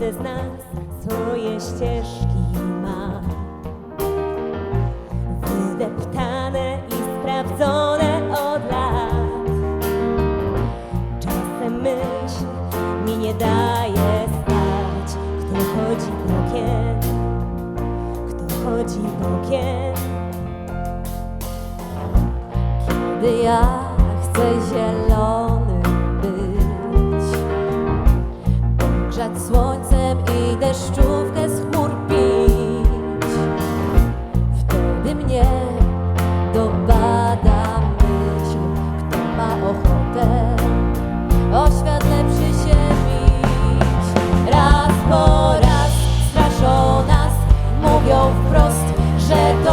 nas swoje ścieżki ma. Wydeptane i sprawdzone od lat. Czasem myśl mi nie daje spać. Kto chodzi bokiem, kto chodzi bokiem. Kiedy ja chcę zielony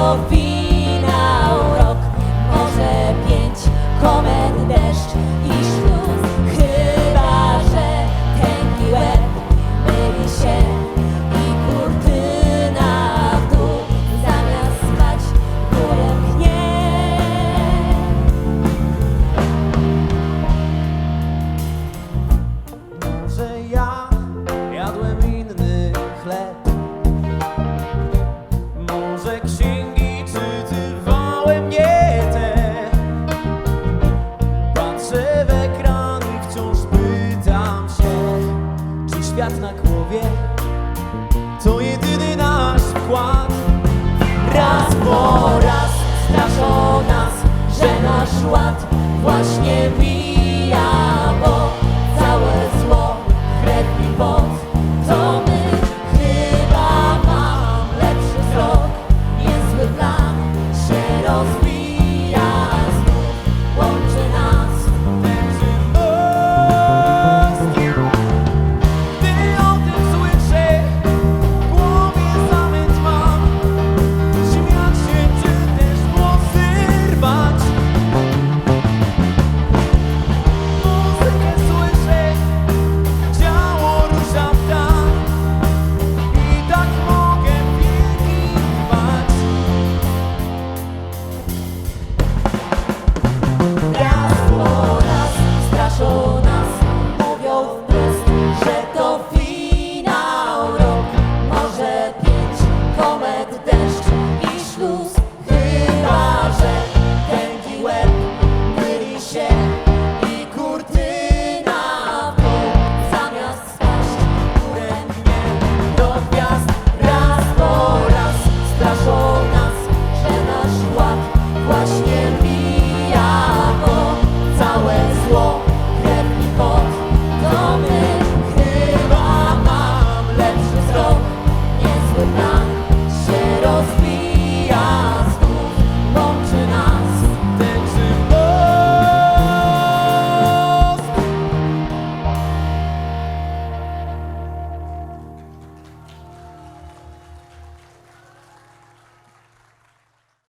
że Na głowie. To jedyny nasz wkład. Raz po raz straszą nas, że nasz ład właśnie mi